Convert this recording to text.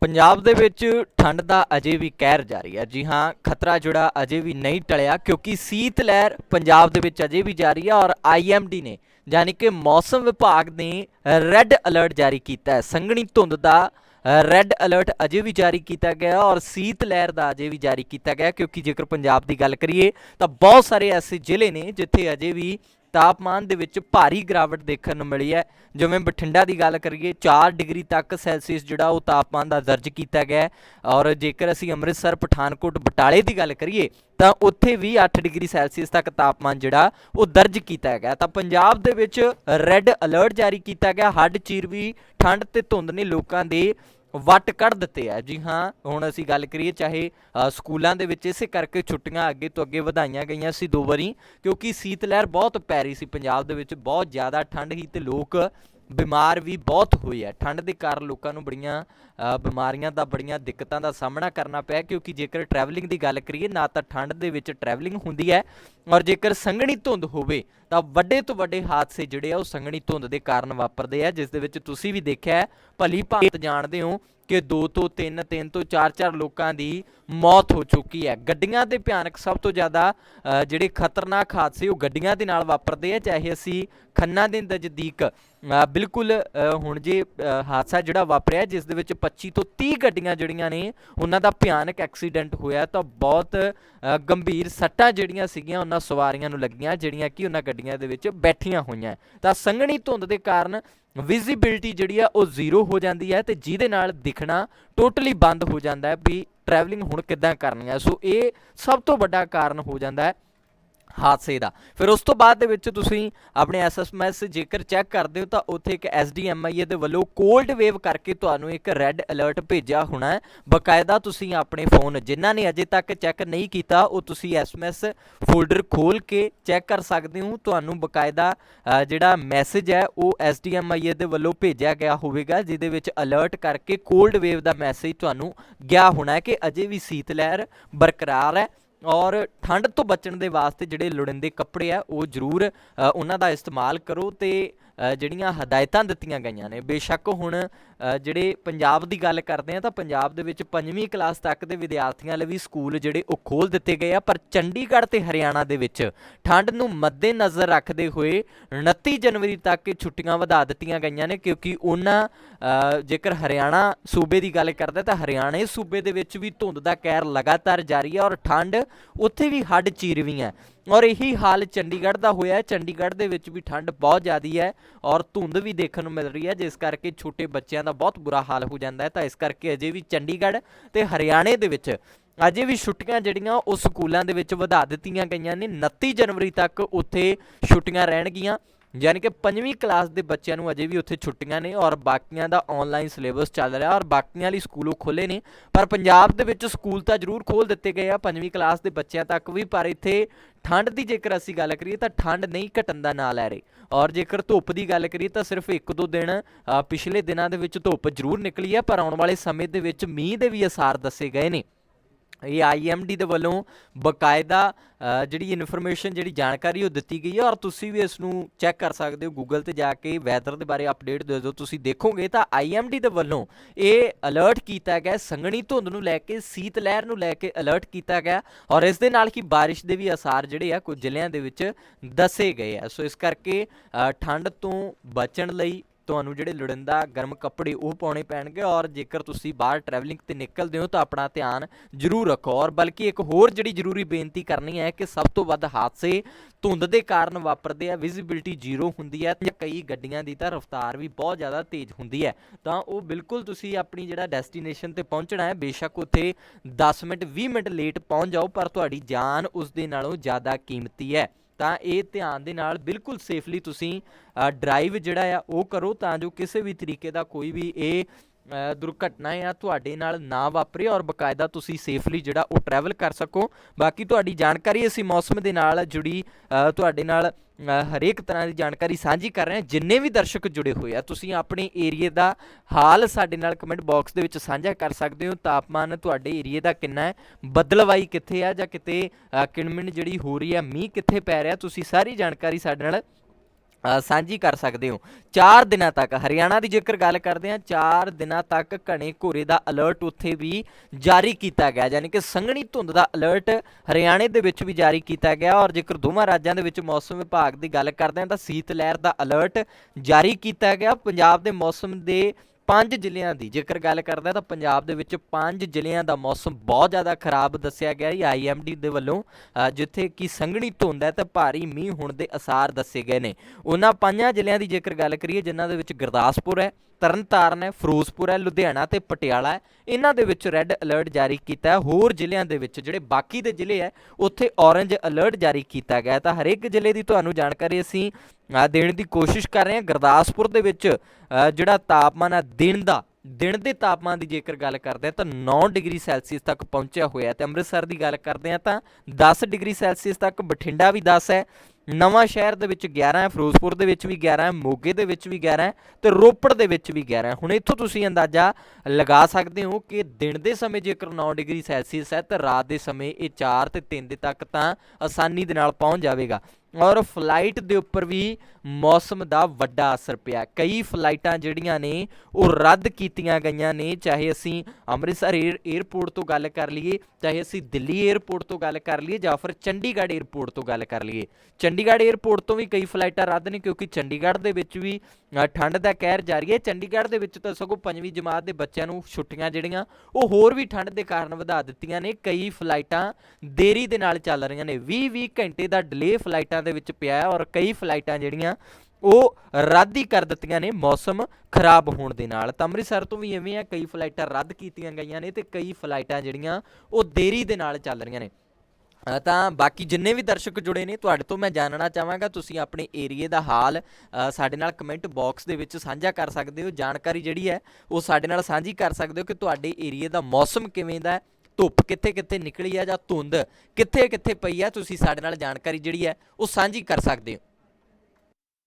ਪੰਜਾਬ ਦੇ ਵਿੱਚ ਠੰਡ ਦਾ ਅਜੇ ਵੀ ਕਹਿਰ ਜਾਰੀ ਹੈ। ਜੀ ਹਾਂ, ਖਤਰਾ ਜਿਹੜਾ ਅਜੇ ਵੀ ਨਹੀਂ ਟਲਿਆ ਕਿਉਂਕਿ ਸੀਤ ਲਹਿਰ ਪੰਜਾਬ ਦੇ ਵਿੱਚ ਅਜੇ ਵੀ ਜਾਰੀ ਹੈ ਔਰ ਆਈਐਮਡੀ ਨੇ ਯਾਨੀ ਕਿ ਮੌਸਮ ਵਿਭਾਗ ਨੇ ਰੈੱਡ ਅਲਰਟ ਜਾਰੀ ਕੀਤਾ ਹੈ। ਸੰਘਣੀ ਧੁੰਦ ਦਾ ਰੈੱਡ ਅਲਰਟ ਅਜੇ ਵੀ ਜਾਰੀ ਕੀਤਾ ਗਿਆ ਔਰ ਸੀਤ ਲਹਿਰ ਦਾ ਅਜੇ ਵੀ ਜਾਰੀ ਕੀਤਾ ਗਿਆ ਕਿਉਂਕਿ ਜੇਕਰ ਪੰਜਾਬ ਦੀ ਗੱਲ ਕਰੀਏ ਤਾਂ ਬਹੁਤ ਸਾਰੇ ਐਸੇ ਜ਼ਿਲ੍ਹੇ ਨੇ ਜਿੱਥੇ ਅਜੇ ਵੀ ਤਾਪਮਾਨ ਦੇ ਵਿੱਚ ਭਾਰੀ ਗਿਰਾਵਟ ਦੇਖਣ ਨੂੰ ਮਿਲੀ ਹੈ। ਜਿਵੇਂ ਬਠਿੰਡਾ ਦੀ ਗੱਲ ਕਰੀਏ 4 ਡਿਗਰੀ ਤੱਕ ਸੈਲਸੀਅਸ ਜਿਹੜਾ ਉਹ ਤਾਪਮਾਨ ਦਾ ਦਰਜ ਕੀਤਾ ਗਿਆ ਔਰ ਜੇਕਰ ਅਸੀਂ ਅੰਮ੍ਰਿਤਸਰ, ਪਠਾਨਕੋਟ, ਬਟਾਲੇ ਦੀ ਗੱਲ ਕਰੀਏ, ਤਾਂ ਉੱਥੇ ਵੀ 8 ਡਿਗਰੀ ਸੈਲਸੀਅਸ ਤੱਕ ਤਾਪਮਾਨ ਜਿਹੜਾ ਉਹ ਦਰਜ ਕੀਤਾ ਗਿਆ ਤਾਂ ਪੰਜਾਬ ਦੇ ਵਿੱਚ ਰੈੱਡ ਅਲਰਟ ਜਾਰੀ ਕੀਤਾ ਗਿਆ। ਹੱਡ ਚੀਰ ਵੀ ਠੰਡ ਤੇ ਧੁੰਦ ਨੇ ਲੋਕਾਂ ਦੇ ਵੱਟ ਕੱਢ ਦਿੱਤੇ ਆ। ਜੀ ਹਾਂ ਹੁਣ ਅਸੀਂ ਗੱਲ ਕਰੀਏ ਚਾਹੇ ਅ, ਸਕੂਲਾਂ ਦੇ ਵਿੱਚ ਇਸੇ ਕਰਕੇ ਛੁੱਟੀਆਂ ਅੱਗੇ ਤੋਂ ਅੱਗੇ ਵਧਾਈਆਂ ਗਈਆਂ ਸੀ ਦੋ ਵਾਰੀ ਕਿਉਂਕਿ ਸੀਤ ਲਹਿਰ ਬਹੁਤ ਪੈ ਰਹੀ ਸੀ ਪੰਜਾਬ ਦੇ ਵਿੱਚ ਬਹੁਤ ਜ਼ਿਆਦਾ ਠੰਡ ਸੀ ਤੇ ਲੋਕ ਬਿਮਾਰ ਵੀ ਬਹੁਤ ਹੋਏ ਆ ਠੰਡ ਦੇ ਕਾਰਨ ਲੋਕਾਂ ਨੂੰ ਬੜੀਆਂ ਬਿਮਾਰੀਆਂ ਦਾ, ਬੜੀਆਂ ਦਿੱਕਤਾਂ ਦਾ ਸਾਹਮਣਾ ਕਰਨਾ ਪਿਆ ਕਿਉਂਕਿ ਜੇਕਰ ਟਰੈਵਲਿੰਗ ਦੀ ਗੱਲ ਕਰੀਏ, ਨਾ ਤਾਂ ਠੰਡ ਦੇ ਵਿੱਚ ਟਰੈਵਲਿੰਗ ਹੁੰਦੀ ਹੈ ਔਰ ਜੇਕਰ ਸੰਘਣੀ ਧੁੰਦ ਹੋਵੇ, ਤਾਂ ਵੱਡੇ ਤੋਂ ਵੱਡੇ ਹਾਦਸੇ ਜਿਹੜੇ ਆ, ਉਹ ਸੰਘਣੀ ਧੁੰਦ ਦੇ ਕਾਰਨ ਵਾਪਰਦੇ ਆ। ਜਿਸ ਦੇ ਵਿੱਚ ਤੁਸੀਂ ਵੀ ਦੇਖਿਆ ਭਲੀ ਭਾਂਤ ਜਾਣਦੇ ਹੋ ਕਿ 2 ਤੋਂ 3 3 ਤੋਂ 4 4 ਲੋਕਾਂ ਦੀ ਮੌਤ ਹੋ ਚੁੱਕੀ ਹੈ। ਗੱਡੀਆਂ ਦੇ ਭਿਆਨਕ ਸਭ ਤੋਂ ਜ਼ਿਆਦਾ ਜਿਹੜੇ ਖਤਰਨਾਕ ਹਾਦਸੇ ਉਹ ਗੱਡੀਆਂ ਦੇ ਨਾਲ ਵਾਪਰਦੇ ਆ, ਚਾਹੇ ਅਸੀਂ ਖੰਨਾ ਦੇ ਨਜ਼ਦੀਕ ਬਿਲਕੁਲ ਹੁਣ ਜੇ ਹਾਦਸਾ ਜਿਹੜਾ ਵਾਪਰਿਆ, ਜਿਸ ਦੇ ਵਿੱਚ 25 ਤੋਂ 30 ਗੱਡੀਆਂ ਜਿਹੜੀਆਂ ਨੇ, ਉਹਨਾਂ ਦਾ ਭਿਆਨਕ ਐਕਸੀਡੈਂਟ ਹੋਇਆ ਤਾਂ ਬਹੁਤ ਗੰਭੀਰ ਸੱਟਾਂ ਜਿਹੜੀਆਂ ਸੀਗੀਆਂ ਉਹਨਾਂ ਸਵਾਰੀਆਂ ਨੂੰ ਲੱਗੀਆਂ, ਜਿਹੜੀਆਂ ਕਿ ਉਹਨਾਂ ਗੱਡੀਆਂ ਦੇ ਵਿੱਚ ਬੈਠੀਆਂ ਹੋਈਆਂ। ਤਾਂ ਸੰਘਣੀ ਧੁੰਦ ਦੇ ਕਾਰਨ ਵਿਜ਼ਿਬਿਲਟੀ ਜਿਹੜੀ ਆ, ਉਹ ਜ਼ੀਰੋ ਹੋ ਜਾਂਦੀ ਹੈ ਤੇ ਜਿਹਦੇ ਨਾਲ ਦਿਖਣਾ ਟੋਟਲੀ ਬੰਦ ਹੋ ਜਾਂਦਾ ਹੈ ਵੀ ਟਰੈਵਲਿੰਗ ਹੁਣ ਕਿੱਦਾਂ ਕਰਨੀ ਹੈ। ਸੋ ਇਹ ਸਭ ਤੋਂ ਵੱਡਾ ਕਾਰਨ ਹੋ ਜਾਂਦਾ ਹੈ। ਹਾਦਸੇ ਦਾ। ਫਿਰ ਉਸ ਤੋਂ ਬਾਅਦ ਦੇ ਵਿੱਚ ਤੁਸੀਂ ਆਪਣੇ ਐਸਐਸਐਮਐਸ ਜੇਕਰ ਚੈੱਕ ਕਰਦੇ ਹੋ ਤਾਂ ਉੱਥੇ ਇੱਕ ਐਸਡੀਐਮਆਈ ਦੇ ਵੱਲੋਂ ਕੋਲਡ ਵੇਵ ਕਰਕੇ ਤੁਹਾਨੂੰ ਇੱਕ ਰੈੱਡ ਅਲਰਟ ਭੇਜਿਆ ਹੋਣਾ ਹੈ। ਬਕਾਇਦਾ ਤੁਸੀਂ ਆਪਣੇ ਫੋਨ ਜਿਨ੍ਹਾਂ ਨੇ ਅਜੇ ਤੱਕ ਚੈੱਕ ਨਹੀਂ ਕੀਤਾ, ਉਹ ਤੁਸੀਂ ਐਸਐਮਐਸ ਫੋਲਡਰ ਖੋਲ ਕੇ ਚੈੱਕ ਕਰ ਸਕਦੇ ਹੋ। ਤੁਹਾਨੂੰ ਬਕਾਇਦਾ ਜਿਹੜਾ ਮੈਸੇਜ ਹੈ, ਉਹ ਐਸਡੀਐਮਆਈ ਦੇ ਵੱਲੋਂ ਭੇਜਿਆ ਗਿਆ ਹੋਵੇਗਾ, ਜਿਹਦੇ ਵਿੱਚ ਅਲਰਟ ਕਰਕੇ ਕੋਲਡ ਵੇਵ ਦਾ ਮੈਸੇਜ ਤੁਹਾਨੂੰ ਗਿਆ ਹੋਣਾ ਕਿ ਅਜੇ ਵੀ ਸੀਤ ਲਹਿਰ ਬਰਕਰਾਰ ਹੈ। ਔਰ ਠੰਡ ਤੋਂ ਬਚਣ ਦੇ ਵਾਸਤੇ ਜਿਹੜੇ ਲੋੜੀਂਦੇ ਕੱਪੜੇ ਆ, ਉਹ ਜ਼ਰੂਰ ਉਹਨਾਂ ਦਾ ਇਸਤੇਮਾਲ ਕਰੋ ਤੇ ਜਿਹੜੀਆਂ ਹਦਾਇਤਾਂ ਦਿੱਤੀਆਂ ਗਈਆਂ ਨੇ, ਬੇਸ਼ੱਕ ਹੁਣ ਜਿਹੜੇ ਪੰਜਾਬ ਦੀ ਗੱਲ ਕਰਦੇ ਆ ਤਾਂ ਪੰਜਾਬ ਦੇ ਵਿੱਚ ਪੰਜਵੀਂ ਕਲਾਸ ਤੱਕ ਦੇ ਵਿਦਿਆਰਥੀਆਂ ਲਈ ਵੀ ਸਕੂਲ ਜਿਹੜੇ ਉਹ ਖੋਲ ਦਿੱਤੇ ਗਏ ਆ, ਪਰ ਚੰਡੀਗੜ੍ਹ ਤੇ ਹਰਿਆਣਾ ਦੇ ਵਿੱਚ ਠੰਡ ਨੂੰ ਮੱਦੇਨਜ਼ਰ ਰੱਖਦੇ ਹੋਏ 29 ਜਨਵਰੀ ਤੱਕ ਛੁੱਟੀਆਂ ਵਧਾ ਦਿੱਤੀਆਂ ਗਈਆਂ ਨੇ, ਕਿਉਂਕਿ ਉਹਨਾਂ ਜੇਕਰ ਹਰਿਆਣਾ ਸੂਬੇ ਦੀ ਗੱਲ ਕਰਦੇ ਤਾਂ ਹਰਿਆਣੇ ਸੂਬੇ ਦੇ ਵਿੱਚ ਵੀ ਧੁੰਦ ਦਾ ਕਹਿਰ ਲਗਾਤਾਰ ਜਾਰੀ ਹੈ ਔਰ ਠੰਡ ਉੱਥੇ ਵੀ ਹੱਡ ਚੀਰਵੀਂ ਹੈ ਔਰ ਇਹੀ ਹਾਲ ਚੰਡੀਗੜ੍ਹ ਦਾ ਹੋਇਆ ਹੈ। ਚੰਡੀਗੜ੍ਹ ਦੇ ਵਿੱਚ ਵੀ ਠੰਡ ਬਹੁਤ ਜ਼ਿਆਦੀ ਹੈ ਔਰ ਧੁੰਦ ਵੀ ਦੇਖਣ ਨੂੰ ਮਿਲ ਰਹੀ ਹੈ, ਜਿਸ ਕਰਕੇ ਛੋਟੇ ਬੱਚਿਆਂ ਦਾ ਬਹੁਤ ਬੁਰਾ ਹਾਲ ਹੋ ਜਾਂਦਾ ਹੈ। ਤਾਂ ਇਸ ਕਰਕੇ ਅਜੇ ਵੀ ਚੰਡੀਗੜ੍ਹ ਤੇ ਹਰਿਆਣੇ ਦੇ ਵਿੱਚ ਅਜੇ ਵੀ ਛੁੱਟੀਆਂ ਜਿਹੜੀਆਂ ਉਹ ਸਕੂਲਾਂ ਦੇ ਵਿੱਚ ਵਧਾ ਦਿੱਤੀਆਂ ਗਈਆਂ ਨੇ। 29 ਜਨਵਰੀ ਤੱਕ ਉੱਥੇ ਛੁੱਟੀਆਂ ਰਹਿਣਗੀਆਂ। ਯਾਨੀ ਕਿ ਪੰਜਵੀਂ ਕਲਾਸ ਦੇ ਬੱਚਿਆਂ ਨੂੰ ਅਜੇ ਵੀ ਉੱਥੇ ਛੁੱਟੀਆਂ ਨੇ ਔਰ ਬਾਕੀਆਂ ਦਾ ਆਨਲਾਈਨ ਸਿਲੇਬਸ ਚੱਲ ਰਿਹਾ ਔਰ ਬਾਕੀਆਂ ਲਈ ਸਕੂਲ ਉਹ ਖੁੱਲੇ ਨੇ। ਪਰ ਪੰਜਾਬ ਦੇ ਵਿੱਚ ਸਕੂਲ ਤਾਂ ਜ਼ਰੂਰ ਖੋਲ ਦਿੱਤੇ ਗਏ ਆ, ਪੰਜਵੀਂ ਕਲਾਸ ਦੇ ਬੱਚਿਆਂ ਤੱਕ ਵੀ, ਪਰ ਇੱਥੇ ਠੰਡ ਦੀ ਜੇਕਰ ਅਸੀਂ ਗੱਲ ਕਰੀਏ ਤਾਂ ਠੰਡ ਨਹੀਂ ਘਟਣ ਦਾ ਨਾਂ ਲੈ ਰਹੀ। ਔਰ ਜੇਕਰ ਧੁੱਪ ਦੀ ਗੱਲ ਕਰੀਏ ਤਾਂ ਸਿਰਫ ਇੱਕ ਦੋ ਦਿਨ ਪਿਛਲੇ ਦਿਨਾਂ ਦੇ ਵਿੱਚ ਧੁੱਪ ਜ਼ਰੂਰ ਨਿਕਲੀ ਹੈ ਪਰ ਆਉਣ ਵਾਲੇ ਸਮੇਂ ਦੇ ਵਿੱਚ ਮੀਂਹ ਦੇ ਵੀ ਅਸਾਰ ਦੱਸੇ ਗਏ ਨੇ। ਇਹ ਆਈਐਮਡੀ ਦੇ ਵੱਲੋਂ ਬਕਾਇਦਾ ਜਿਹੜੀ ਇਨਫੋਰਮੇਸ਼ਨ ਜਿਹੜੀ ਜਾਣਕਾਰੀ ਉਹ ਦਿੱਤੀ ਗਈ ਹੈ ਔਰ ਤੁਸੀਂ ਵੀ ਇਸ ਨੂੰ ਚੈੱਕ ਕਰ ਸਕਦੇ ਹੋ ਗੂਗਲ ਤੇ ਜਾ ਕੇ ਵੈਦਰ ਦੇ ਬਾਰੇ ਅਪਡੇਟ ਦੇ ਦਿਓ। ਤੁਸੀਂ ਦੇਖੋਗੇ ਤਾਂ ਆਈਐਮਡੀ ਦੇ ਵੱਲੋਂ ਇਹ ਅਲਰਟ ਕੀਤਾ ਗਿਆ ਸੰਘਣੀ ਧੁੰਦ ਨੂੰ ਲੈ ਕੇ, ਸੀਤ ਲਹਿਰ ਨੂੰ ਲੈ ਕੇ ਅਲਰਟ ਕੀਤਾ ਗਿਆ ਔਰ ਇਸ ਦੇ ਨਾਲ ਹੀ ਬਾਰਿਸ਼ ਦੇ ਵੀ ਅਸਾਰ ਜਿਹੜੇ ਆ ਕੁਝ ਜ਼ਿਲ੍ਹਿਆਂ ਦੇ ਵਿੱਚ ਦੱਸੇ ਗਏ ਆ। ਸੋ ਇਸ ਕਰਕੇ ਠੰਡ ਤੋਂ ਬਚਣ ਲਈ ਤੁਹਾਨੂੰ ਜਿਹੜੇ ਲੋੜੀਂਦਾ ਗਰਮ ਕੱਪੜੇ ਉਹ ਪਾਉਣੇ ਪੈਣਗੇ ਔਰ ਜੇਕਰ ਤੁਸੀਂ ਬਾਹਰ ਟਰੈਵਲਿੰਗ ਤੇ ਨਿਕਲਦੇ ਹੋ ਤਾਂ ਆਪਣਾ ਧਿਆਨ ਜ਼ਰੂਰ ਰੱਖੋ ਔਰ ਬਲਕਿ ਇੱਕ ਹੋਰ ਜਿਹੜੀ ਜ਼ਰੂਰੀ ਬੇਨਤੀ ਕਰਨੀ ਹੈ ਕਿ ਸਭ ਤੋਂ ਵੱਧ ਹਾਦਸੇ ਧੁੰਦ ਦੇ ਕਾਰਨ ਵਾਪਰਦੇ ਆ ਵਿਜ਼ਿਬਿਲਟੀ ਜ਼ੀਰੋ ਹੁੰਦੀ ਹੈ ਤੇ ਕਈ ਗੱਡੀਆਂ ਦੀ ਤਾਂ ਰਫ਼ਤਾਰ ਵੀ ਬਹੁਤ ਜ਼ਿਆਦਾ ਤੇਜ਼ ਹੁੰਦੀ ਹੈ। ਤਾਂ ਉਹ ਬਿਲਕੁਲ ਤੁਸੀਂ ਆਪਣੀ ਜਿਹੜਾ ਡੈਸਟੀਨੇਸ਼ਨ ਤੇ ਪਹੁੰਚਣਾ ਹੈ, ਬੇਸ਼ੱਕ ਉੱਥੇ 10 ਮਿੰਟ 20 ਮਿੰਟ ਲੇਟ ਪਹੁੰਚ ਜਾਓ, ਪਰ ਤੁਹਾਡੀ ਜਾਨ ਉਸ ਦੇ ਨਾਲੋਂ ਜ਼ਿਆਦਾ ਕੀਮਤੀ ਹੈ। ਤਾਂ ਇਹ ਧਿਆਨ ਦੇ ਨਾਲ ਬਿਲਕੁਲ ਸੇਫਲੀ ਤੁਸੀਂ ਡਰਾਈਵ ਜਿਹੜਾ ਆ ਉਹ ਕਰੋ ਤਾਂ ਜੋ ਕਿਸੇ ਵੀ ਤਰੀਕੇ ਦਾ ਕੋਈ ਵੀ ਇਹ ਦੁਰਘਟਨਾ ਆ ਤੁਹਾਡੇ ਨਾਲ ਨਾ ਵਾਪਰੇ ਔਰ ਬਕਾਇਦਾ ਤੁਸੀਂ ਸੇਫਲੀ ਜਿਹੜਾ ਉਹ ਟਰੈਵਲ ਕਰ ਸਕੋ। ਬਾਕੀ ਤੁਹਾਡੀ ਜਾਣਕਾਰੀ ਅਸੀਂ ਮੌਸਮ ਦੇ ਨਾਲ ਜੁੜੀ ਤੁਹਾਡੇ ਨਾਲ ਹਰੇਕ ਤਰ੍ਹਾਂ ਦੀ ਜਾਣਕਾਰੀ ਸਾਂਝੀ ਕਰ ਰਹੇ ਹਾਂ ਜਿੰਨੇ ਵੀ ਦਰਸ਼ਕ ਜੁੜੇ ਹੋਏ ਆ, ਤੁਸੀਂ ਆਪਣੇ ਏਰੀਏ ਦਾ ਹਾਲ ਸਾਡੇ ਨਾਲ ਕਮੈਂਟ ਬਾਕਸ ਦੇ ਵਿੱਚ ਸਾਂਝਾ ਕਰ ਸਕਦੇ ਹੋ। ਤਾਪਮਾਨ ਤੁਹਾਡੇ ਏਰੀਏ ਦਾ ਕਿੰਨਾ ਹੈ? ਬਦਲਵਾਈ ਕਿੱਥੇ ਆ ਜਾਂ ਕਿਤੇ ਕਿਣਮਿਣ ਜਿਹੜੀ ਹੋ ਰਹੀ ਹੈ ਮੀਂਹ ਕਿੱਥੇ ਪੈ ਰਿਹਾ? ਤੁਸੀਂ ਸਾਰੀ ਜਾਣਕਾਰੀ ਸਾਡੇ ਨਾਲ ਸਾਂਝੀ ਕਰ ਸਕਦੇ ਹੋ। 4 ਦਿਨਾਂ ਤੱਕ, ਹਰਿਆਣਾ ਦੀ ਜੇਕਰ ਗੱਲ ਕਰਦੇ ਹਾਂ 4 ਦਿਨਾਂ ਤੱਕ ਘਣੇ ਘੋਰੇ ਦਾ ਅਲਰਟ ਉੱਥੇ ਵੀ ਜਾਰੀ ਕੀਤਾ ਗਿਆ। ਯਾਨੀ ਕਿ ਸੰਘਣੀ ਧੁੰਦ ਦਾ ਅਲਰਟ ਹਰਿਆਣੇ ਦੇ ਵਿੱਚ ਵੀ ਜਾਰੀ ਕੀਤਾ ਗਿਆ ਔਰ ਜੇਕਰ ਦੋਵਾਂ ਰਾਜਾਂ ਦੇ ਵਿੱਚ ਮੌਸਮ ਵਿਭਾਗ ਦੀ ਗੱਲ ਕਰਦੇ ਹਾਂ ਤਾਂ ਸੀਤ ਲਹਿਰ ਦਾ ਅਲਰਟ ਜਾਰੀ ਕੀਤਾ ਗਿਆ। ਪੰਜਾਬ ਦੇ ਮੌਸਮ ਦੇ ਪੰਜ ਜ਼ਿਲ੍ਹਿਆਂ ਦੀ ਜੇਕਰ ਗੱਲ ਕਰਦਾ ਤਾਂ ਪੰਜਾਬ ਦੇ ਵਿੱਚ ਪੰਜ ਜ਼ਿਲ੍ਹਿਆਂ ਦਾ ਮੌਸਮ ਬਹੁਤ ਜ਼ਿਆਦਾ ਖਰਾਬ ਦੱਸਿਆ ਗਿਆ ਹੈ ਆਈਐਮਡੀ ਦੇ ਵੱਲੋਂ ਜਿੱਥੇ ਕਿ ਸੰਘਣੀ ਧੁੰਦ ਹੈ ਤੇ ਭਾਰੀ ਮੀਂਹ ਹੋਣ ਦੇ ਅਸਾਰ ਦੱਸੇ ਗਏ ਨੇ। ਉਹਨਾਂ ਪੰਜਾਂ ਜ਼ਿਲ੍ਹਿਆਂ ਦੀ ਜੇਕਰ ਗੱਲ ਕਰੀਏ, ਜਿਨ੍ਹਾਂ ਦੇ ਵਿੱਚ ਗੁਰਦਾਸਪੁਰ ਹੈ ਤਰਨਤਾਰਨ ਹੈ ਫਿਰੋਜ਼ਪੁਰ ਹੈ, ਲੁਧਿਆਣਾ ਤੇ ਪਟਿਆਲਾ ਹੈ। ਇਹਨਾਂ ਦੇ ਵਿੱਚ ਰੈੱਡ ਅਲਰਟ ਜਾਰੀ ਕੀਤਾ ਹੈ। ਹੋਰ ਜ਼ਿਲ੍ਹਿਆਂ ਦੇ ਵਿੱਚ ਜਿਹੜੇ ਬਾਕੀ ਦੇ ਜ਼ਿਲ੍ਹੇ ਹੈ, ਉੱਥੇ ਔਰੰਜ ਅਲਰਟ ਜਾਰੀ ਕੀਤਾ ਗਿਆ ਤਾਂ ਹਰੇਕ ਜ਼ਿਲ੍ਹੇ ਦੀ ਤੁਹਾਨੂੰ ਜਾਣਕਾਰੀ ਅਸੀਂ ਦੇਣ ਦੀ ਕੋਸ਼ਿਸ਼ ਕਰ ਰਹੇ ਹਾਂ। ਗੁਰਦਾਸਪੁਰ ਦੇ ਵਿੱਚ ਜਿਹੜਾ ਤਾਪਮਾਨ ਹੈ, ਦਿਨ ਦਾ, ਦਿਨ ਦੇ ਤਾਪਮਾਨ ਦੀ ਜੇਕਰ ਗੱਲ ਕਰਦੇ ਹਾਂ, ਤਾਂ 9 ਡਿਗਰੀ ਸੈਲਸੀਅਸ ਤੱਕ ਪਹੁੰਚਿਆ ਹੋਇਆ ਹੈ। ਤੇ ਅੰਮ੍ਰਿਤਸਰ ਦੀ ਗੱਲ ਕਰਦੇ ਹਾਂ ਤਾਂ 10 ਡਿਗਰੀ ਸੈਲਸੀਅਸ ਤੱਕ, ਬਠਿੰਡਾ ਵੀ 10 ਹੈ। ਨਵਾਂ ਸ਼ਹਿਰ ਦੇ ਵਿੱਚ 11 ਹੈ, ਫਿਰੋਜ਼ਪੁਰ ਦੇ ਵਿੱਚ ਵੀ 11 ਹੈ, ਮੋਗੇ ਦੇ ਵਿੱਚ ਵੀ 11 ਹੈ ਤੇ ਰੋਪੜ ਦੇ ਵਿੱਚ ਵੀ 11 ਹੈ। ਹੁਣ ਇੱਥੋਂ ਤੁਸੀਂ ਅੰਦਾਜ਼ਾ ਲਗਾ ਸਕਦੇ ਹੋ ਕਿ ਦਿਨ ਦੇ ਸਮੇਂ ਜੇਕਰ 9 ਡਿਗਰੀ ਸੈਲਸੀਅਸ ਹੈ, ਤਾਂ ਰਾਤ ਦੇ ਸਮੇਂ ਇਹ 4 ਤੇ 3 ਦੇ ਤੱਕ ਤਾਂ ਆਸਾਨੀ ਦੇ ਨਾਲ ਪਹੁੰਚ ਜਾਵੇਗਾ। ਔਰ ਫਲਾਈਟ ਦੇ ਉੱਪਰ ਵੀ ਮੌਸਮ ਦਾ ਵੱਡਾ ਅਸਰ ਪਿਆ। ਕਈ ਫਲਾਈਟਾਂ ਜਿਹੜੀਆਂ ਨੇ, ਉਹ ਰੱਦ ਕੀਤੀਆਂ ਗਈਆਂ ਨੇ। ਚਾਹੇ ਅਸੀਂ ਅੰਮ੍ਰਿਤਸਰ 에ਅਰਪੋਰਟ ਤੋਂ ਗੱਲ ਕਰ ਲਈਏ, ਚਾਹੇ ਅਸੀਂ ਦਿੱਲੀ 에ਅਰਪੋਰਟ ਤੋਂ ਗੱਲ ਕਰ ਲਈਏ ਜਾਂ ਫਿਰ ਚੰਡੀਗੜ੍ਹ 에ਅਰਪੋਰਟ ਤੋਂ ਗੱਲ ਕਰ ਲਈਏ। ਚੰਡੀਗੜ੍ਹ 에ਅਰਪੋਰਟ ਤੋਂ ਵੀ ਕਈ ਫਲਾਈਟਾਂ ਰੱਦ ਨੇ ਕਿਉਂਕਿ ਚੰਡੀਗੜ੍ਹ ਦੇ ਵਿੱਚ ਵੀ ਠੰਡ ਦਾ ਕਹਿਰ ਜਾਰੀ ਹੈ। ਚੰਡੀਗੜ੍ਹ ਦੇ ਵਿੱਚ ਤਾਂ ਸਗੋਂ ਪੰਜਵੀਂ ਜਮਾਤ ਦੇ ਬੱਚਿਆਂ ਨੂੰ ਛੁੱਟੀਆਂ ਜਿਹੜੀਆਂ, ਉਹ ਹੋਰ ਵੀ ਠੰਡ ਦੇ ਕਾਰਨ ਵਧਾ ਦਿੱਤੀਆਂ ਨੇ। ਕਈ ਫਲਾਈਟਾਂ ਦੇਰੀ ਦੇ ਨਾਲ ਚੱਲ ਰਹੀਆਂ ਨੇ। 20 20 ਘੰਟੇ ਦਾ ਡਿਲੇ ਫਲਾਈਟਾਂ ਦੇ ਵਿੱਚ ਪਿਆ ਹੈ ਔਰ ਕਈ ਫਲਾਈਟਾਂ ਜਿਹੜੀਆਂ, ਉਹ ਰੱਦ ਹੀ ਕਰ ਦਿੱਤੀਆਂ ਨੇ, ਮੌਸਮ ਖਰਾਬ ਹੋਣ ਦੇ ਨਾਲ। ਤਾਂ ਅੰਮ੍ਰਿਤਸਰ ਤੋਂ ਵੀ ਐਵੇਂ ਆ, ਕਈ ਫਲਾਈਟਾਂ ਰੱਦ ਕੀਤੀਆਂ ਗਈਆਂ ਨੇ ਤੇ ਕਈ ਫਲਾਈਟਾਂ ਜਿਹੜੀਆਂ, ਉਹ ਦੇਰੀ ਦੇ ਨਾਲ ਚੱਲ ਰਹੀਆਂ ਨੇ। ਤਾਂ ਬਾਕੀ ਜਿੰਨੇ ਵੀ ਦਰਸ਼ਕ ਜੁੜੇ ਨੇ, ਤੁਹਾਡੇ ਤੋਂ ਮੈਂ ਜਾਣਨਾ ਚਾਹਾਂਗਾ, ਤੁਸੀਂ ਆਪਣੇ ਏਰੀਏ ਦਾ ਹਾਲ ਸਾਡੇ ਨਾਲ ਕਮੈਂਟ ਬਾਕਸ ਦੇ ਵਿੱਚ ਸਾਂਝਾ ਕਰ ਸਕਦੇ ਹੋ। ਜਾਣਕਾਰੀ ਜਿਹੜੀ ਹੈ, ਉਹ ਸਾਡੇ ਨਾਲ ਸਾਂਝੀ ਕਰ ਸਕਦੇ ਹੋ ਕਿ ਤੁਹਾਡੇ ਏਰੀਏ ਦਾ ਮੌਸਮ ਕਿਵੇਂ ਦਾ ਹੈ। ਧੁੱਪ ਕਿੱਥੇ ਕਿੱਥੇ ਨਿਕਲੀ ਹੈ ਜਾਂ ਧੁੰਦ ਕਿੱਥੇ ਕਿੱਥੇ ਪਈ ਹੈ ਤੁਸੀਂ ਸਾਡੇ ਨਾਲ ਜਾਣਕਾਰੀ ਜਿਹੜੀ ਹੈ ਉਹ ਸਾਂਝੀ ਕਰ ਸਕਦੇ ਹੋ।